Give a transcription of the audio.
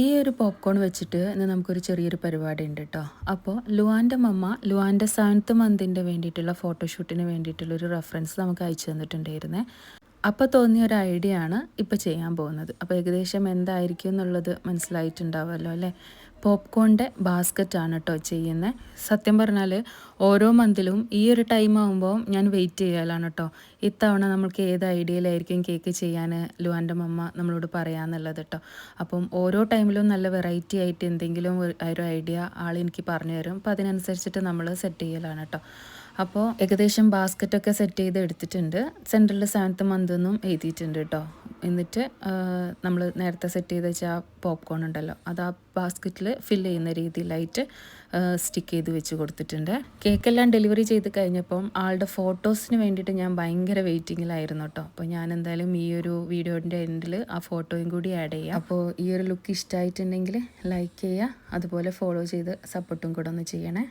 ഈ ഒരു പോപ്കോൺ വെച്ചിട്ട് ഇന്ന് നമുക്കൊരു ചെറിയൊരു പരിപാടി ഉണ്ട് കേട്ടോ അപ്പോൾ ലുവാന്റെ മമ്മ ലുവാന്റെ സെവൻത്ത് മന്തിന്റെ വേണ്ടിയിട്ടുള്ള ഫോട്ടോഷൂട്ടിന് വേണ്ടിയിട്ടുള്ള ഒരു റെഫറൻസ് നമുക്ക് അയച്ചു തന്നിട്ടുണ്ടായിരുന്നേ. അപ്പോൾ തോന്നിയ ഒരു ഐഡിയ ആണ് ഇപ്പോൾ ചെയ്യാൻ പോകുന്നത്. അപ്പോൾ ഏകദേശം എന്തായിരിക്കും എന്നുള്ളത് മനസ്സിലായിട്ടുണ്ടാവുമല്ലോ അല്ലേ? പോപ്കോണിന്റെ ബാസ്ക്കറ്റാണ് കേട്ടോ ചെയ്യുന്നത്. സത്യം പറഞ്ഞാൽ ഓരോ മന്തിലും ഈ ഒരു ടൈം ആകുമ്പോൾ ഞാൻ വെയിറ്റ് ചെയ്യലാണ് കേട്ടോ. ഇത്തവണ നമുക്ക് ഏത് ഐഡിയയിലായിരിക്കും കേക്ക് ചെയ്യാൻ ലുവാന്റെ മമ്മ നമ്മളോട് പറയാമെന്നുള്ളത് കേട്ടോ. അപ്പം ഓരോ ടൈമിലും നല്ല വെറൈറ്റി ആയിട്ട് എന്തെങ്കിലും ഒരു ഐഡിയ ആളെനിക്ക് പറഞ്ഞു തരും. അപ്പോൾ അതിനനുസരിച്ചിട്ട് നമ്മൾ സെറ്റ് ചെയ്യലാണ് കേട്ടോ. അപ്പോൾ ഏകദേശം ബാസ്ക്കറ്റൊക്കെ സെറ്റ് ചെയ്ത് എടുത്തിട്ടുണ്ട്. സെൻട്രലിൽ സെവൻത്ത് മന്ത് എന്നും എഴുതിയിട്ടുണ്ട് കേട്ടോ. എന്നിട്ട് നമ്മൾ നേരത്തെ സെറ്റ് ചെയ്ത് വെച്ച ആ പോപ്കോൺ ഉണ്ടല്ലോ അത് ആ ബാസ്ക്കറ്റിൽ ഫില്ല് ചെയ്യുന്ന രീതിയിലായിട്ട് സ്റ്റിക്ക് ചെയ്ത് വെച്ച് കൊടുത്തിട്ടുണ്ട്. കേക്കെല്ലാം ഡെലിവറി ചെയ്ത് കഴിഞ്ഞപ്പം ആളുടെ ഫോട്ടോസിന് വേണ്ടിയിട്ട് ഞാൻ ഭയങ്കര വെയിറ്റിങ്ങിലായിരുന്നു കേട്ടോ. അപ്പോൾ ഞാൻ എന്തായാലും ഈ ഒരു വീഡിയോന്റെ എൻഡിൽ ആ ഫോട്ടോയും കൂടി ആഡ് ചെയ്യാം. അപ്പോൾ ഈ ഒരു ലുക്ക് ഇഷ്ടമായിട്ടുണ്ടെങ്കിൽ ലൈക്ക് ചെയ്യുക അതുപോലെ ഫോളോ ചെയ്ത് സപ്പോർട്ടും കൂടെ ഒന്ന് ചെയ്യണേ.